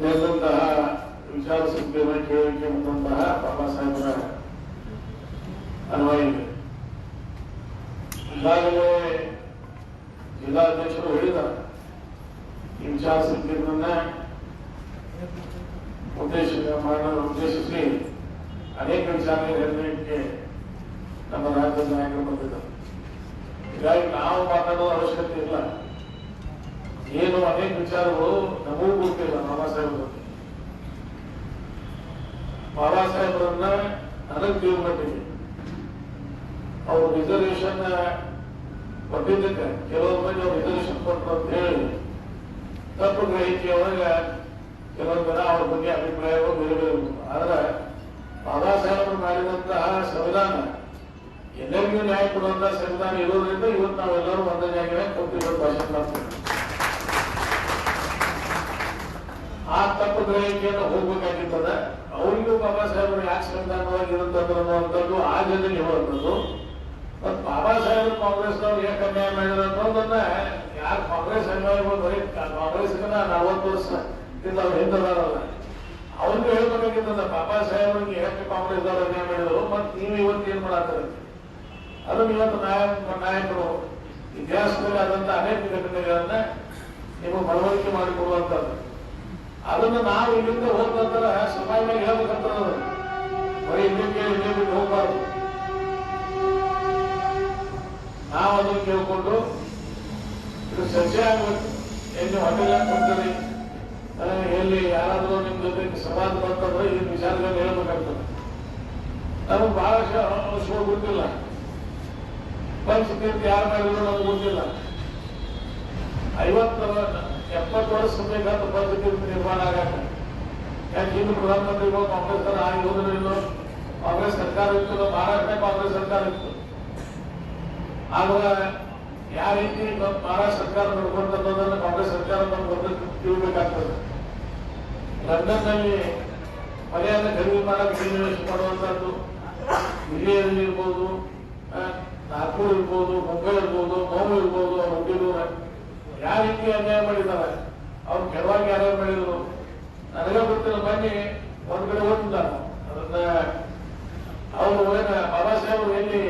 ನಡೆದಂತಹ ವಿಚಾರ ಸುದ್ದಿಯನ್ನು ಕೇಳಿಕೆ ಬಂದಂತಹ ಬಾಬಾ ಸಾಹೇಬರ ಅನ್ವಯ ಇದೆ. ಈಗಾಗಲೇ ಜಿಲ್ಲಾಧ್ಯಕ್ಷರು ಹೇಳಿದ್ದಾರೆ. ಈ ವಿಚಾರ ಸುದ್ದಿಯನ್ನ ಉದ್ದೇಶ ಮಾಡಲು ಉದ್ದೇಶಿಸಿ ಅನೇಕ ವಿಚಾರಗಳ ನಮ್ಮ ರಾಜ್ಯದ ನಾಯಕರು ಬಂದಿದ್ದಾರೆ. ಹೀಗಾಗಿ ನಾವು ಮಾತಾಡೋ ಅವಶ್ಯಕತೆ ಇಲ್ಲ. ಏನು ಅನೇಕ ವಿಚಾರಗಳು ನಮಗೂ ಗೊತ್ತಿಲ್ಲ ಬಾಬಾ ಸಾಹೇಬ್ರ. ಬಾಬಾ ಸಾಹೇಬರನ್ನ ಜೀವ ತಿಳ್ಕೊಂಡಿದ್ದೀನಿ ಅವ್ರ ರಿಸರ್ವೇಶನ್ ಕೊಟ್ಟಿದ್ದಕ್ಕೆ, ಕೆಲವೊಮ್ಮೆ ಮಂದಿ ಅವ್ರು ರಿಸರ್ವೇಶನ್ ಕೊಟ್ಟರು ಅಂತ ಹೇಳಿ, ತಪ್ಪು ಗ್ರಹಿಕೆ ಒಳಗೆ ಕೆಲವೊಂದು ಜನ ಅವ್ರ ಬಗ್ಗೆ ಅಭಿಪ್ರಾಯಗಳು ಬೇರೆ ಬೇರೆ. ಆದ್ರೆ ಬಾಬಾ ಸಾಹೇಬರು ಮಾಡಿದಂತಹ ಸಂವಿಧಾನ, ಎಲ್ಲರಿಗೂ ನ್ಯಾಯ ಕೊಡುವಂತಹ ಸಂವಿಧಾನ ಇರೋದ್ರಿಂದ ಇವತ್ತು ನಾವೆಲ್ಲರೂ ಒಂದನೇ ನ್ಯಾಯ ಕೊಟ್ಟಿರೋ ಭಾಷಣ ಮಾಡ್ತೀವಿ. ಆ ತಪ್ಪು ಗ್ರಹಿಕೆಯನ್ನು ಹೋಗ್ಬೇಕಾಗಿರ್ತದ. ಅವರಿಗೂ ಬಾಬಾ ಸಾಹೇಬರು ಯಾಕೆ ಸಂವಿಧಾನವಾಗಿ ಅನ್ನುವಂಥದ್ದು ಆ ಜನರಿಗೆ ಹೇಳುವಂಥದ್ದು. ಮತ್ತು ಬಾಬಾ ಸಾಹೇಬರು ಕಾಂಗ್ರೆಸ್ನವ್ರು ಯಾಕೆ ಅನ್ಯಾಯ ಮಾಡಿದ್ರು ಅನ್ನೋದನ್ನ ಯಾರು ಕಾಂಗ್ರೆಸ್ ಅನ್ಯಾಯಗಳು ಬರೀ ಕಾಂಗ್ರೆಸ್ಗೆ ನಲವತ್ತು ವರ್ಷ ಇಂದ ಅವ್ರು ಹಿಂದದಾರಲ್ಲ ಅವ್ರಿಗೆ ಹೇಳ್ಬೇಕಾಗಿರ್ತದ, ಬಾಬಾ ಸಾಹೇಬರಿಗೆ ಯಾಕೆ ಕಾಂಗ್ರೆಸ್ದವ್ರು ಅನ್ಯಾಯ ಮಾಡಿದ್ರು? ಮತ್ತು ನೀವು ಇವತ್ತು ಏನ್ ಮಾಡತ್ತಾರೆ ಅದನ್ನು ಇವತ್ತು ನಾಯಕ ನಾಯಕರು. ಇತಿಹಾಸದಲ್ಲಿ ಆದಂತ ಅನೇಕ ಘಟನೆಗಳನ್ನ ನೀವು ಮನವರಿಕೆ ಮಾಡಿಕೊಡುವಂಥದ್ದು ಅದನ್ನು ನಾವು ಇಲ್ಲಿಂದ ಹೋದಂತರ ಸಮಾಜ ಮೇಲೆ ಹೇಳ್ಬೇಕಂತ ಬರೀ ಇಲ್ಲಿಂದ ಇಲ್ಲಿ ಬಿಟ್ಟು ಹೋಗ್ಬಾರ್ದು. ನಾವು ಅದನ್ನು ಕೇಳ್ಕೊಂಡು, ಇದು ಸಜ್ಜೆ ಆಗ್ಬೇಕು. ಎಲ್ಲಿ ಹೋಟೆಲ್ ಕೊಡ್ತೀರಿ ಎಲ್ಲಿ ಯಾರಾದರೂ ನಿಮ್ಮ ಜೊತೆ ಸಮಾಜ ಬರ್ತಂದ್ರೆ ಈ ವಿಚಾರದಲ್ಲಿ ಹೇಳ್ಬೇಕಾಗ್ತದೆ. ನಮಗೆ ಬಹಳಷ್ಟು ಅಂಶಗಳು ಗೊತ್ತಿಲ್ಲ. ಪಂಚಕೀರ್ತಿ ಯಾರು ಮಾಡಿದ್ರು ನಮ್ಗೆ ಗೊತ್ತಿಲ್ಲ. ಐವತ್ತು ಎಪ್ಪತ್ತು ವರ್ಷ ಬೇಕಾದ ಪಂಚಕೀರ್ತಿ ನಿರ್ಮಾಣ ಆಗಕ್ಕ. ಯಾಕೆ ಹಿಂದೆ ಪ್ರಧಾನಮಂತ್ರಿಗಳು ಕಾಂಗ್ರೆಸ್ ಆಗಿ ಹೋದ್ರೆ ಇಲ್ಲೋ ಕಾಂಗ್ರೆಸ್ ಸರ್ಕಾರ ಇತ್ತು ಮಹಾರಾಷ್ಟ್ರ ಕಾಂಗ್ರೆಸ್ ಸರ್ಕಾರ ಇತ್ತು. ಆಗ ಯಾವ ರೀತಿ ಮಹಾರಾಷ್ಟ್ರ ಸರ್ಕಾರ ನಡ್ಕೊಂಡದನ್ನ ಕಾಂಗ್ರೆಸ್ ಸರ್ಕಾರ ನಮ್ಗೆ ತಿಳ್ಬೇಕಾಗ್ತದೆ. ಲಂಡನ್ನಲ್ಲಿ ಮನೆಯನ್ನ ಖರೀದಿ ಮಾಡಕ್ಕೆ ಸನ್ನಿವೇಶ ಮಾಡುವಂತದ್ದು ದಿಲ್ಲಿಯಲ್ಲಿ ಇರ್ಬೋದು ನಾಗ್ಪುರ್ ಇರ್ಬೋದು, ಮುಂಬೈ ಇರ್ಬೋದು ಮೌ ಇರ್ಬೋದು ಹುಟ್ಟಿದ್ರು. ಯಾವ ರೀತಿ ಅನ್ಯಾಯ ಮಾಡಿದ್ದಾರೆ? ಅವ್ರು ಕೆಳವಾಗಿ ಅನ್ಯಾಯ ಮಾಡಿದ್ರು? ನನಗೆ ಗೊತ್ತಿಲ್ಲ, ಬನ್ನಿ, ಒಂದ್ ಕಡೆ ಅದನ್ನ ಅವರು ಏನ ಬಾಬಾ ಸಾಹೇಬರು ಎಲ್ಲಿ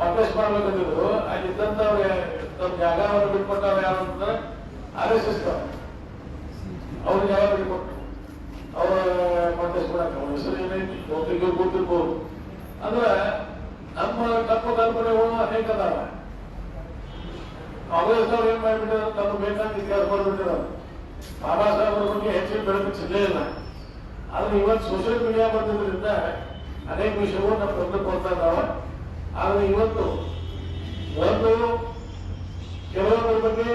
ವಾಪಸ್ ಮಾಡ್ಬೇಕಂತಿದ್ರು ಅಲ್ಲಿ ಇದ್ದಂತವ್ರೆ, ತಮ್ಮ ಜಾಗವನ್ನು ಬಿಟ್ಕೊಟ್ಟವ್ರು ಯಾರು ಅಂತ ಆರ್ ಎಸ್ ಜಾಗ ಬಿಟ್ಕೊಟ್ಟು ಅವ್ರ ವಾಪಸ್ ಮಾಡಕ್ಕೆ ಅವ್ರ ಹೆಸರು ಏನೈತಿ ಒಬ್ಬರಿಗೆ ಗೊತ್ತಿರ್ಬೋದು ಅಂದ್ರೆ ನಮ್ಮ ತಪ್ಪು ಕಲ್ಪನೆಗಳು ಅನೇಕ ಅದಾವ ಕಾಂಗ್ರೆಸ್ ಅವರು ಏನ್ ಮಾಡಿಬಿಟ್ಟಾರ ತಮ್ಮ ಬೇಕಾದ ಇತಿಹಾಸ ಮಾಡ್ಬಿಟ್ಟಿದ್ದಾರೆ ಬಾಬಾ ಸಾಹೇಬ್ರ ಬಗ್ಗೆ ಹೆಚ್ಚಿನ ಬೆಳಕು ಚೆಲ್ಲೇ ಇಲ್ಲ. ಆದ್ರೆ ಇವತ್ತು ಸೋಷಿಯಲ್ ಮೀಡಿಯಾ ಬಂದಿದ್ರಿಂದ ಅನೇಕ ವಿಷಯಗಳು ನಮ್ಮ ಬಂದು ಕೊಡ್ತಾ ಇದ್ದಾವೆ ಆದ್ರೆ ಇವತ್ತು ಒಂದು ಕೆಲವೊಂದ್ರ ಬಗ್ಗೆ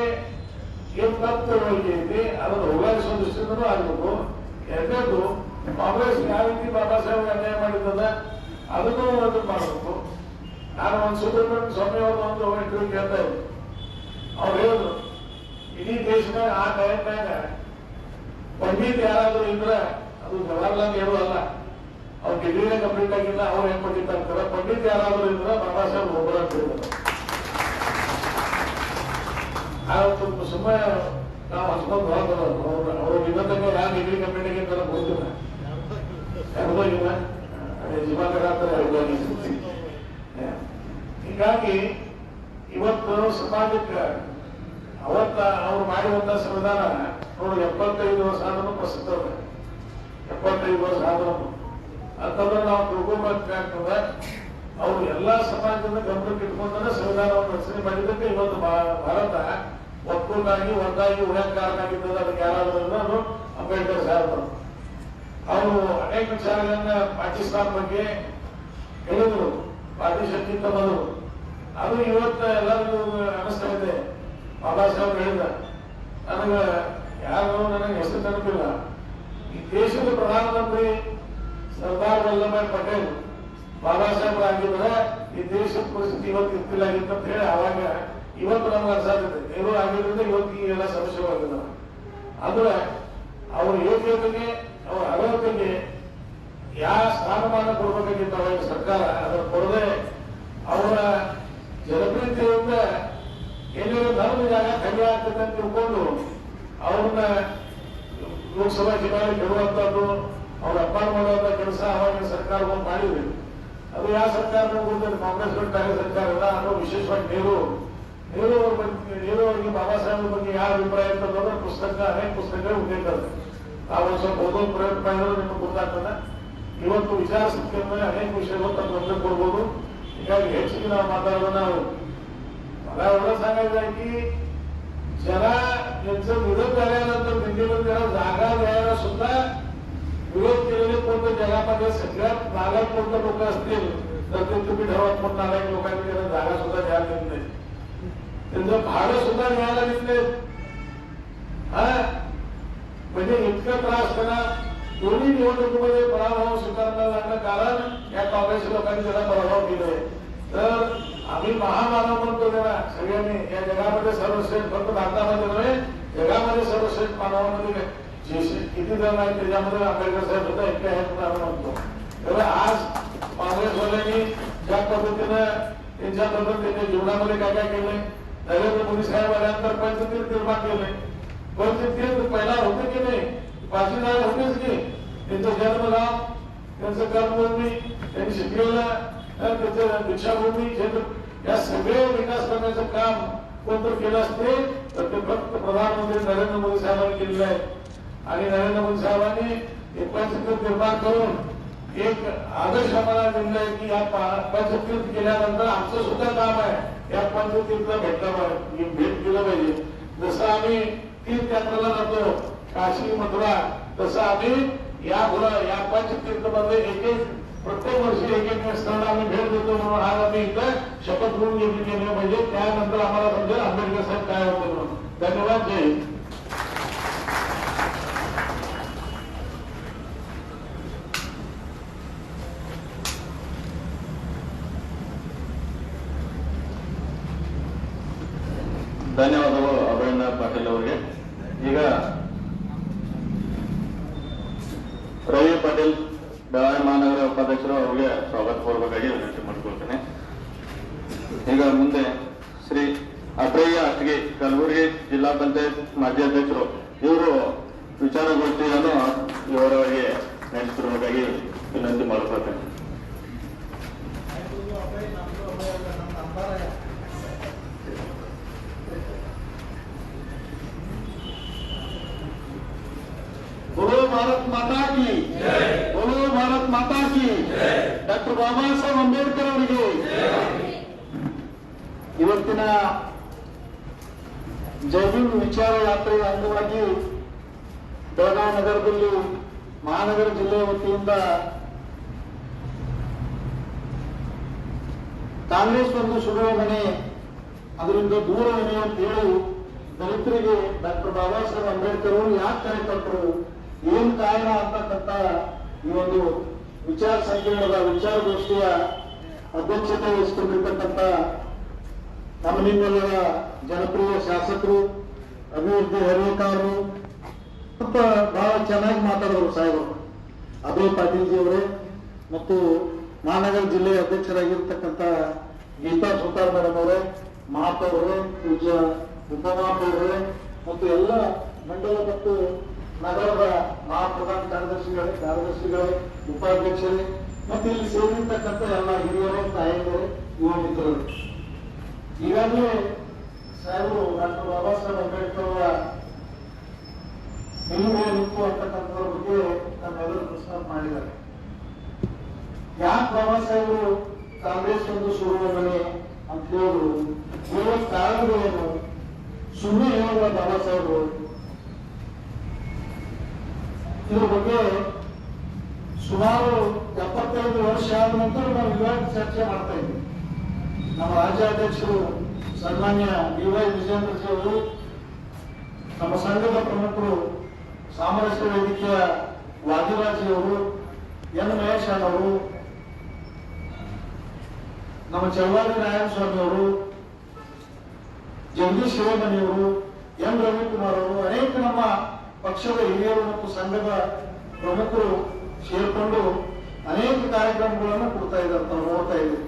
ಏನ್ ತಪ್ಪು ತಿಳುವಳಿಕೆ ಐತಿ, ಅದನ್ನು ಹೋಗಾಡಿಸೋ ದೃಷ್ಟಿಯಿಂದನೂ ಆಗಬೇಕು. ಎರಡನೇದು, ಕಾಂಗ್ರೆಸ್ ಯಾವ ರೀತಿ ಬಾಬಾ ಸಾಹೇಬ್ ಅನ್ಯಾಯ ಮಾಡಿದ್ದದ ಅದನ್ನು ಅದನ್ನು ಮಾಡಬೇಕು. ನಾನು ಒಂದು ಸುಬ್ರಹ್ಮಣ್ಯ ಸ್ವಾಮಿ ಅವರು ಒಂದು ಹೇಳ್ತಾ ಕೇಳ್ತಾ ಇದ್ದೆ ಅವ್ರು ಹೇಳಿದ್ರು, ಇಡೀ ದೇಶದಾಗ ಆ ಟೈಮ್ನಾಗ ಪಂಡಿತ್ ಯಾರಾದ್ರೂ ಇದ್ರೆ ಅದು ಜವಾಹರ್ಲಾಲ್ ನೆಹರು ಅಲ್ಲ. ಅವ್ರ ಡಿಗ್ರಿನೇ ಕಂಪ್ಲೀಟ್ ಆಗಿಲ್ಲ, ಅವ್ರು ಏನ್ ಪಂಡಿತ ಅಂತಾರೆ ಪಂಡಿತ್ ಯಾರಾದ್ರೂ ಇದ್ರೆ ಬಾಬಾ ಸಾಹೇಬ್ ಒಬ್ಬರ ಅವತ್ತು ಸುಮ್ಮನೆ ನಾವು ಹಚ್ಕೊಂಡು ಹೋದ್ರು ಅವ್ರು ಇನ್ನೊಂದಾಗ ಯಾರು ಡಿಗ್ರಿ ಕಂಪ್ಲೀಟ್ ಆಗಿರ್ತಾರ ಗೊತ್ತಿಲ್ಲ ಜೀವನಗಾತ್ರ ಯಾರಿಗೋಗಿಲ್ಲ ಹೀಗಾಗಿ ಇವತ್ತು ಸಮಾಜಕ್ಕೆ ಅವತ್ತ ಅವ್ರು ಮಾಡಿರುವಂತ ಸಂವಿಧಾನ ನೋಡಿ, ಎಪ್ಪತ್ತೈದು ವರ್ಷ ಆದ್ರೂ ಪ್ರಸಿದ್ಧ. ಎಪ್ಪತ್ತೈದು ವರ್ಷ ಆದ್ರೂ. ಅಂತಂದ್ರೆ ನಾವು ತಿಳ್ಕೊಬೇಕಾಗ್ತದೆ ಅವ್ರು ಎಲ್ಲಾ ಸಮಾಜದಿಂದ ಗಮನಕ್ಕೆ ಇಟ್ಕೊಂಡ್ರೆ ಸಂವಿಧಾನವನ್ನು ರಚನೆ ಮಾಡಿದಕ್ಕೆ ಇವತ್ತು ಭಾರತ ಒಕ್ಕೂಟಾಗಿ, ಒಂದಾಗಿ ಉಳಿಯಕಾರನಾಗಿದ್ದದ ಅದಕ್ಕೆ ಯಾರಾದ್ರೂ ಅಂದ್ರೆ ಅದು ಅಂಬೇಡ್ಕರ್ ಸಾಹೇಬರು. ಅವರು ಅನೇಕ ವಿಚಾರಗಳನ್ನ ಪಾಕಿಸ್ತಾನ ಬಗ್ಗೆ ಹೇಳಿದ್ರು. ಪಾಕಿಸ್ತಾನಕ್ಕಿಂತ ಮೊದಲು ಅದು ಇವತ್ತು ಎಲ್ಲರಿಗೂ ಅನಿಸ್ತಾ ಇದೆ. ಬಾಬಾ ಸಾಹೇಬ್ ಹೇಳಿದ, ನನಗೆ ಯಾರು ನನಗೆ ಹೆಸರು ತಲುಪಿಲ್ಲ. ಈ ದೇಶದ ಪ್ರಧಾನಮಂತ್ರಿ ಸರ್ದಾರ್ ವಲ್ಲಭಾಯ್ ಪಟೇಲ್ ಬಾಬಾ ಸಾಹೇಬ್ ಆಗಿದ್ರೆ ಈ ದೇಶದ ಪರಿಸ್ಥಿತಿ ಇವತ್ತು ಇರ್ತಿಲ್ಲಾಗಿತ್ತು ಅಂತ ಹೇಳಿ ಅವಾಗ ಇವತ್ತು ನಮ್ಗೆ ಅನ್ಸಾಗಿದೆ ದೇವರು ಆಗಿರೋದ್ರಿಂದ ಇವತ್ತು ಎಲ್ಲ ಸಮಸ್ಯೆಗಳಾಗಿದ್ದಾವೆ. ಆದ್ರೆ ಅವ್ರ ಯೋಗ್ಯತೆಗೆ ಅವ್ರ ಅರ್ಹತೆಗೆ ಯಾವ ಸ್ಥಾನಮಾನ ಕೊಡ್ಬೇಕಾಗಿತ್ತು ಅವಾಗ ಸರ್ಕಾರ ಅದನ್ನು ಕೊಡದೆ ಅವರ ಜನಪ್ರಿಯತೆಯಿಂದ ಎಲ್ಲರೂ ಧರ್ಮ ಜಾಗ ಕಡಿಮೆ ಆಗ್ತದೆ ಅಂತ ತಿಳ್ಕೊಂಡು ಅವ್ರನ್ನ ಲೋಕಸಭಾ ಚುನಾವಣೆ ಕೆಡುವಂತದ್ದು ಅವ್ರ ಅಪ್ಪ ಮಾಡುವಂತ ಕೆಲಸ ಅವಾಗಿನ ಸರ್ಕಾರವನ್ನು ಮಾಡಿದ್ವಿ ಅದು ಯಾವ ಸರ್ಕಾರ ಕಾಂಗ್ರೆಸ್ ಬಿಟ್ಟಾಗ ಸರ್ಕಾರ ಅಲ್ಲ ಅನ್ನೋ ವಿಶೇಷವಾಗಿ ನೀರು ನೆಹರು ಅವ್ರ ಬಗ್ಗೆ, ನೆಹರು ಅವರಿಗೆ ಬಾಬಾ ಸಾಹೇಬ್ ಬಗ್ಗೆ ಯಾವ ಅಭಿಪ್ರಾಯ ಅಂತಂದ್ರೆ ಪುಸ್ತಕ, ಅನೇಕ ಪುಸ್ತಕಗಳು ಹುಟ್ಟಿದ್ದಾರೆ ನಾವು ಸ್ವಲ್ಪ ಓದೋ ಪ್ರಯತ್ನ ಇರೋದು ನಿಮ್ಗೆ ಗೊತ್ತಾಗ್ತದೆ. ಇವತ್ತು ವಿಚಾರ ಸಂಸ್ಥೆ ಅನೇಕ ವಿಷಯಗಳು ತಮ್ಮ ಕೊಡ್ಬೋದು. त्या घ्यायची नाव म्हातारा नाव मला एवढं सांगायचं की ज्याला त्यांचं विरोध झाल्यानंतर भिंतीवर त्याला जागा द्यायला सुद्धा विरोध केलेले कोणतं जगामध्ये सगळ्यात नालायक कोणतं लोक असतील तर तुम्ही ठरवत पण नालायक लोकांनी त्यांना जागा सुद्धा द्यायला देत नाही. त्यांचं भाडं सुद्धा द्यायला देत हा? म्हणजे इतका त्रास त्यांना. दोन्ही निवडणुकीमध्ये पराभव स्वीकारला लागला कारण या काँग्रेस लोकांनी त्याला पराभव केलाय. तर आम्ही महामानव म्हणतो त्याला सगळ्यांनी या जगामध्ये सर्वश्रेष्ठ फक्त भारतामध्ये नव्हे जगामध्ये सर्वश्रेष्ठ मानवामध्ये किती जण आहेत त्याच्यामध्ये आंबेडकर साहेब सुद्धा एकटे आहेत आम्ही म्हणतो. तर आज काँग्रेसवाल्यांनी ज्या पद्धतीनं त्यांच्याबद्दल त्यांच्या जीवनामध्ये काय काय केलंय नरेंद्र मोदी साहेब आल्यानंतर पंचतीर्थ निर्माण केलंय? पंचतीर्थ पहिला होते की नाही? पाचवी जागा होतेच की. त्यांचं जन्मगाव त्यांचं कर्मभूमी त्यांनी शिकलेलं दीक्षाभूमी क्षेत्र या सगळे विकास करण्याचं काम कोण जर केलं असते तर ते फक्त प्रधानमंत्री नरेंद्र मोदी साहेबांनी केलेलं आहे. आणि नरेंद्र मोदी साहेबांनी एक निर्माण करून एक आदर्श आम्हाला दिलाय की या पा- केल्यानंतर आमचं सुद्धा काम आहे. या पंचतीर्थला भेटलं पाहिजे. भेट दिलं पाहिजे. जसं आम्ही तीर्थयात्रेला जातो काशी मथुरा तसं आम्ही या पुढं या पंचतीर्थमध्ये एक एक प्रत्येक वर्षी एक एक स्थळाला आम्ही भेट देतो म्हणून आज आम्ही इथं शपथ घेऊन घेतली गेली म्हणजे त्यानंतर आम्हाला समजेल आंबेडकर साहेब काय होते म्हणून धन्यवाद जय हिंद. ಧನ್ಯವಾದಗಳು ಅಭಯಣ್ಣ ಪಾಟೀಲ್ ಅವರಿಗೆ ಈಗ ರವಿ ಪಾಟೀಲ್ ಬೆಳಗಾವಿ ಮಹಾನಗರ ಉಪಾಧ್ಯಕ್ಷರು ಅವರಿಗೆ ಸ್ವಾಗತ ಕೋರ್ಬೇಕಾಗಿ ವಿನಂತಿ ಮಾಡ್ಕೊಳ್ತೇನೆ. ಈಗ ಮುಂದೆ ಶ್ರೀ ಅಟ್ರಯ್ಯ ಅಟ್ಗಿ ಕಲಬುರಗಿ ಜಿಲ್ಲಾ ಪಂಚಾಯತ್ ಮಾಜಿ ಅಧ್ಯಕ್ಷರು, ಇವರು ವಿಚಾರಗೋಷ್ಠಿಯನ್ನು ವಿವರವಾಗಿ ನಡೆಸಿರುವುದಾಗಿ ವಿನಂತಿ ಮಾಡ್ಕೊಳ್ತೇನೆ. ಗುರು ಭಾರತ್ ಮಾತಾಜಿ ಡಾಕ್ಟರ್ ಬಾಬಾ ಸಾಹೇಬ್ ಅಂಬೇಡ್ಕರ್ ಅವರಿಗೆ. ಇವತ್ತಿನ ಜೈವಿನ್ ವಿಚಾರ ಯಾತ್ರೆಯ ಅಂಗವಾಗಿ ಬೆಳಗಾವಿ ನಗರದಲ್ಲಿ ಮಹಾನಗರ ಜಿಲ್ಲೆಯ ವತಿಯಿಂದ ಕಾಂಗ್ರೆಸ್ ಒಂದು ಸುಡುವ ಮನೆ ಅದರಿಂದ ದೂರವಿದೆ ಅಂತ ಹೇಳಿ ದಲಿತರಿಗೆ ಡಾಕ್ಟರ್ ಬಾಬಾ ಸಾಹೇಬ್ ಅಂಬೇಡ್ಕರ್ ಅವರು ಯಾಕೆ ಕರೆಕೊಟ್ಟರು ಏನ್ ಕಾರಣ ಅಂತಕ್ಕಂತ ಈ ಒಂದು ವಿಚಾರ ಸಂಕಿರಣದ ವಿಚಾರಗೋಷ್ಠಿಯ ಅಧ್ಯಕ್ಷತೆ ವಹಿಸಿಕೊಂಡಿರ್ತಕ್ಕಂಥ ನಮ್ಮ ನಿಮ್ಮೆಲ್ಲರ ಜನಪ್ರಿಯ ಶಾಸಕರು, ಅಭಿವೃದ್ಧಿ ಹರಿಯಕಾರರು ಸ್ವಲ್ಪ ಬಹಳ ಚೆನ್ನಾಗಿ ಮಾತಾಡೋರು ಸಾಹೇಬರು ಅಭಯ್ ಪಾಟೀಲ್ ಜಿ ಅವರೇ ಮತ್ತು ಮಹಾನಗರ ಜಿಲ್ಲೆಯ ಅಧ್ಯಕ್ಷರಾಗಿರ್ತಕ್ಕಂಥ ಗೀತಾ ಸುತಾರ್ ಮೇಡಮ್ ಅವರೇ ಮಹಾಪೌರ್ ಪೂಜಾ ಅವರೇ ಮತ್ತು ಎಲ್ಲ ಮಂಡಲ ಮತ್ತು ನಗರದ ಮಹಾಪ್ರಧಾನ ಕಾರ್ಯದರ್ಶಿಗಳೇ ಕಾರ್ಯದರ್ಶಿಗಳೇ, ಉಪಾಧ್ಯಕ್ಷರೇ, ಮತ್ತು ಇಲ್ಲಿ ಸೇರಿರ್ತಕ್ಕಂಥ ಎಲ್ಲ ಹಿರಿಯರು ತಾಯಿಯರು ಯುವ ಮಿತ್ರರು ಈಗಾಗಲೇ ಸಾಹೇಬರು ಡಾಕ್ಟರ್ ಬಾಬಾ ಸಾಹೇಬ್ ಅಂಬೇಡ್ಕರ್ ಅವರ ನಿಲುವೆ ನಿಂತು ಅಂತಕ್ಕಂಥವ್ರ ಬಗ್ಗೆ ನಮ್ಮೆಲ್ಲರೂ ಪ್ರಸ್ತಾಪ ಮಾಡಿದ್ದಾರೆ. ಯಾಕೆ ಬಾಬಾ ಸಾಹೇಬರು ಕಾಂಗ್ರೆಸ್ ಒಂದು ಮನೆ ಅಂತ ಹೇಳಿದ್ರು ಹೇಳೋ ಕಾರಣಗಳೇನು? ಸುಳ್ಳು ಹೇಳುವ ಬಾಬಾ ಸಾಹೇಬರು ಇದ್ರ ಬಗ್ಗೆ ಸುಮಾರು ಎಪ್ಪತ್ತೈದು ವರ್ಷ ಆದ ನಂತರ ನಾವು ಇವಾಗ ಚರ್ಚೆ ಮಾಡ್ತಾ ಇದ್ವಿ ನಮ್ಮ ರಾಜ್ಯಾಧ್ಯಕ್ಷರು ಸನ್ಮಾನ್ಯ ಡಿ ವೈ ಅವರು, ನಮ್ಮ ಸಂಘದ ಪ್ರಮುಖರು ಸಾಮರಸ್ಯ ವೇದಿಕೆಯ ವಾದಿರಾಜಿಯವರು ಎನ್ ಮಹೇಶ್ ಅವರು, ನಮ್ಮ ಚೌಹಾರಿ ನಾರಾಯಣ ಸ್ವಾಮಿ ಅವರು, ಜಗದೀಶ್ ಶಿವಮಣಿ ಅವರು ಎಂ ರವಿಕುಮಾರ್ ಅವರು ಅನೇಕ ನಮ್ಮ ಪಕ್ಷದ ಹಿರಿಯರು ಮತ್ತು ಸಂಘದ ಪ್ರಮುಖರು ಸೇರ್ಕೊಂಡು ಅನೇಕ ಕಾರ್ಯಕ್ರಮಗಳನ್ನು ಕೊಡ್ತಾ ಇದ್ದಾರೆ ನೋಡ್ತಾ ಇದ್ದೀವಿ.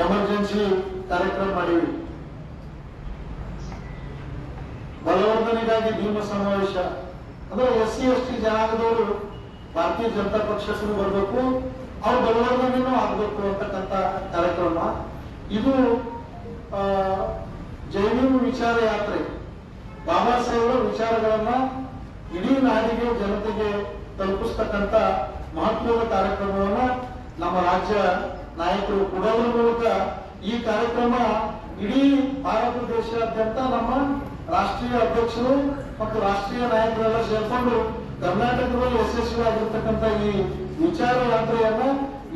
ಎಮರ್ಜೆನ್ಸಿ ಕಾರ್ಯಕ್ರಮ ಮಾಡಿವಿ ಬಲವರ್ಧನೆಗಾಗಿ ಭೀಮ ಸಮಾವೇಶ. ಅಂದ್ರೆ ಎಸ್ ಸಿ ಎಸ್ ಟಿ ಜನಾಂಗದವರು ಭಾರತೀಯ ಜನತಾ ಪಕ್ಷಕ್ಕೂ ಬರಬೇಕು ಅವ್ರ ಬಲವರ್ಧನೆನೂ ಆಗ್ಬೇಕು ಅಂತಕ್ಕಂಥ ಕಾರ್ಯಕ್ರಮ. ಇದು ಆ, ಜೈವಿಕ ವಿಚಾರ ಯಾತ್ರೆ ಬಾಬಾ ಸಾಹೇಬರ ವಿಚಾರಗಳನ್ನ ಇಡೀ ನಾಡಿಗೆ, ಜನತೆಗೆ ತಲುಪಿಸ್ತಕ್ಕಂತ ಮಹತ್ವದ ಕಾರ್ಯಕ್ರಮವನ್ನ ನಮ್ಮ ರಾಜ್ಯ ನಾಯಕರು ಕೊಡೋದ್ರ ಮೂಲಕ ಈ ಕಾರ್ಯಕ್ರಮ ಇಡೀ ಭಾರತ ದೇಶಾದ್ಯಂತ ನಮ್ಮ ರಾಷ್ಟ್ರೀಯ ಅಧ್ಯಕ್ಷರು ಮತ್ತು ರಾಷ್ಟ್ರೀಯ ನಾಯಕರೆಲ್ಲ ಸೇರ್ಕೊಂಡು ಕರ್ನಾಟಕದಲ್ಲಿ ಯಶಸ್ವಿ ಆಗಿರ್ತಕ್ಕಂಥ ಈ ವಿಚಾರ ಯಾತ್ರೆಯನ್ನ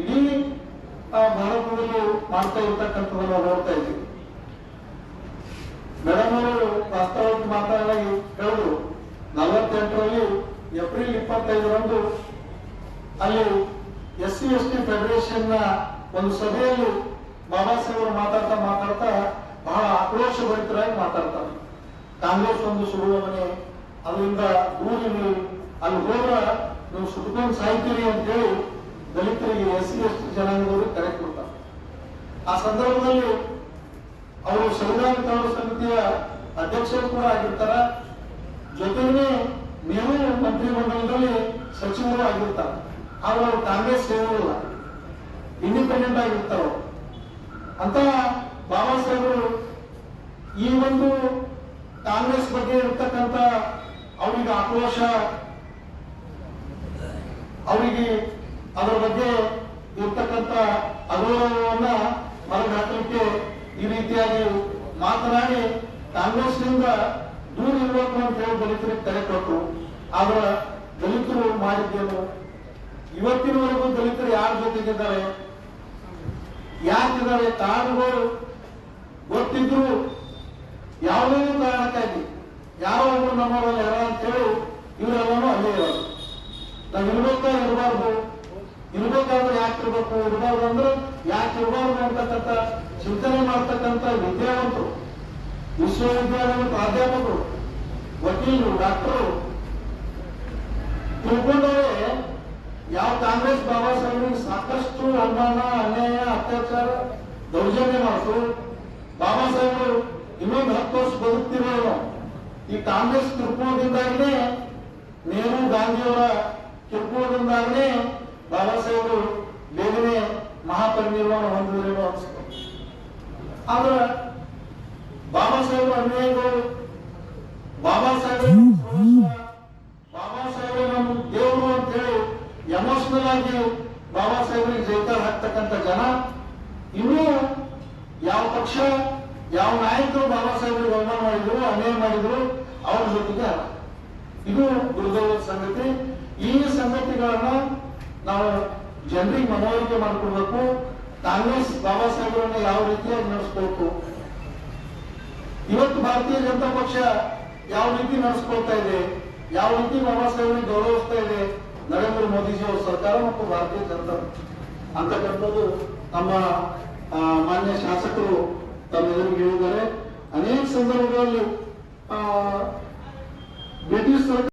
ಇಡೀ ಭಾರತದಲ್ಲಿ ಮಾಡ್ತಾ ಇರ್ತಕ್ಕಂಥದ್ದನ್ನ ನೋಡ್ತಾ ಇದ್ದೀವಿ. ಮೇಡಮ್ ಅವರು ವಾಸ್ತವವಾಗಿ ಮಾತಾಡಿ ಹೇಳಿದ್ರು ನಲವತ್ತೆಂಟರಲ್ಲಿ ಏಪ್ರಿಲ್ ಇಪ್ಪತ್ತೈದರಂದು ಅಲ್ಲಿ ಎಸ್ ಸಿ ಎಸ್ ಟಿ ಫೆಡರೇಷನ್ನ ಒಂದು ಸಭೆಯಲ್ಲಿ ಬಾಬಾ ಸಾಹೇಬ್ ಅವರು ಮಾತಾಡ್ತಾ ಮಾತಾಡ್ತಾ ಬಹಳ ಆಕ್ರೋಶ ಭರಿತರಾಗಿ ಮಾತಾಡ್ತಾರೆ. ಕಾಂಗ್ರೆಸ್ ಒಂದು ಸುಡುವ ಮನೆ ಅದರಿಂದ ದೂರಿರಿ ಅಲ್ಲಿ ಹೋದ್ರ ನೀವು ಸುಟ್ಕೊಂಡು ಸಾಯ್ತೀರಿ ಅಂತೇಳಿ ದಲಿತರಿಗೆ ಎಸ್ ಸಿ ಎಸ್ ಟಿ ಜನಾಂಗದವರು ಕರೆ ಕೊಡ್ತಾರೆ ಆ ಸಂದರ್ಭದಲ್ಲಿ ಅವರು ಸಂವಿಧಾನ ಸಮಿತಿಯ ಅಧ್ಯಕ್ಷರು ಕೂಡ ಆಗಿರ್ತಾರ. ಜೊತೆಗೆ ನೀವು ಮಂತ್ರಿಮಂಡಲದಲ್ಲಿ ಸಚಿವರು ಆಗಿರ್ತಾರೆ. ಆದ್ರೆ ಅವರು ಕಾಂಗ್ರೆಸ್ ಸೇರಿಲ್ಲ. ಇಂಡಿಪೆಂಡೆಂಟ್ ಆಗಿರ್ತಾರ ಅಂತ ಬಾಬಾ ಸಾಹೇಬರು ಈ ಒಂದು ಕಾಂಗ್ರೆಸ್ ಬಗ್ಗೆ ಇರತಕ್ಕಂತ ಅವರಿಗೆ ಆಕ್ರೋಶ, ಅವರಿಗೆ ಅದರ ಬಗ್ಗೆ ಇರ್ತಕ್ಕಂಥ ಅಗೌರವವನ್ನ ಹೊರಗೆ ಈ ರೀತಿಯಾಗಿ ಮಾತನಾಡಿ ಕಾಂಗ್ರೆಸ್ನಿಂದ ದೂರ ಇರಬೇಕು ಅಂತ ಹೇಳಿ ದಲಿತರಿಗೆ ಕರೆ ಕೊಟ್ಟರು ಆದ್ರೆ ದಲಿತರು ಮಾಡಿದ್ದೇನು ಇವತ್ತಿನವರೆಗೂ ದಲಿತರು ಯಾರ ಜೊತೆಗಿದ್ದಾರೆ? ಯಾಕಿದ್ದಾರೆ ಕಾರಣಗಳು ಗೊತ್ತಿದ್ರು ಯಾವುದೇ ಕಾರಣಕ್ಕಾಗಿ ಯಾವ ನಮ್ಮ ನಮ್ಮವರಲ್ಲಿ ಹೇಳಿ ಇವರೆಲ್ಲನೂ ಅಲ್ಲೇ ಇರೋದು ನಾವು ಇರ್ಬೇಕಾ ಇರಬಾರ್ದು ಇರ್ಬೇಕಾದ್ರೆ ಯಾಕೆ ಇರ್ಬೇಕು? ಇರಬಾರ್ದು ಅಂದ್ರೆ ಯಾಕೆ ಇರಬಾರ್ದು ಅಂತಕ್ಕಂಥ ಚಿಂತನೆ ಮಾಡ್ತಕ್ಕಂಥ ವಿದ್ಯಾವಂತರು, ವಿಶ್ವವಿದ್ಯಾಲಯದ ಪ್ರಾಧ್ಯಾಪಕರು, ವಕೀಲರು, ಡಾಕ್ಟರು, ತಿಳ್ಕೊಂಡವರೇ ಯಾವ ಕಾಂಗ್ರೆಸ್ ಬಾಬಾ ಸಾಹೇಬ್ ಸಾಕಷ್ಟು ಅವಮಾನ ಅನ್ಯಾಯ, ಅತ್ಯಾಚಾರ, ದೌರ್ಜನ್ಯ ಮಾಡ್ತು. ಬಾಬಾ ಸಾಹೇಬರು ಇನ್ನೊಂದು ಹತ್ತು ವರ್ಷ ಬದುಕ್ತಿರೋರು. ಈ ಕಾಂಗ್ರೆಸ್ ಕಿರುಕುಳದಿಂದಾಗಿನೇ ನೆಹರು ಗಾಂಧಿಯವರ ಕಿರುಕುಳದಿಂದಾಗನೇ ಬಾಬಾ ಸಾಹೇಬರು ಬೇಗನೆ ಮಹಾಪರಿನಿರ್ವಾಣ ಹೊಂದಿದ್ರೇನೋ ಅನ್ಸುತ್ತೆ. ಆದ್ರ ಬಾಬಾ ಸಾಹೇಬರ ಅನ್ವಯಗಳು ಬಾಬಾ ಸಾಹೇಬರು ಬಾಬಾ ಸಾಹೇಬರು ನಮ್ಮ ದೇವರು ಅಂತ ಹೇಳಿ ಎಮೋಷನಲ್ ಆಗಿ ಬಾಬಾ ಸಾಹೇಬರಿಗೆ ಜೈಕಾರ ಹಾಕ್ತಕ್ಕಂಥ ಜನ ಇನ್ನೂ ಯಾವ ಪಕ್ಷ ಯಾವ ನಾಯಕರು ಬಾಬಾ ಸಾಹೇಬರಿಗೆ ಅವಮಾನ ಮಾಡಿದ್ರು ಅನ್ಯಾಯ ಮಾಡಿದ್ರು ಅವ್ರ ಜೊತೆಗೆ ಅಲ್ಲ. ಇದು ದುರ್ದೈವದ ಸಂಗತಿ. ಈ ಸಂಗತಿಗಳನ್ನ ನಾವು ಜನರಿಗೆ ಮನವರಿಕೆ ಮಾಡಿಕೊಡ್ಬೇಕು ಕಾಂಗ್ರೆಸ್, ಬಾಬಾ ಸಾಹೇಬರನ್ನ ಯಾವ ರೀತಿಯಾಗಿ ನಡೆಸ್ಬೇಕು ಇವತ್ತು ಭಾರತೀಯ ಜನತಾ ಪಕ್ಷ ಯಾವ ರೀತಿ ನಡೆಸ್ಕೊಳ್ತಾ ಇದೆ? ಯಾವ ರೀತಿ ಬಾಬಾ ಸಾಹೇಬರನ್ನ ಗೌರವಿಸ್ತಾ ಇದೆ? ನರೇಂದ್ರ ಮೋದಿಜಿ ಅವರ ಸರ್ಕಾರ ಮತ್ತು ಭಾರತೀಯ ಜನತಾ ಅಂತ ಅಂತಕ್ಕಂಥದ್ದು ನಮ್ಮ ಮಾನ್ಯ ಶಾಸಕರು ತಮ್ಮ ಎದುರಿಗೆ ಹೇಳಿದ್ದಾರೆ. ಅನೇಕ ಸಂದರ್ಭಗಳಲ್ಲಿ ಬ್ರಿಟಿಷ್ ಸರ್ಕಾರ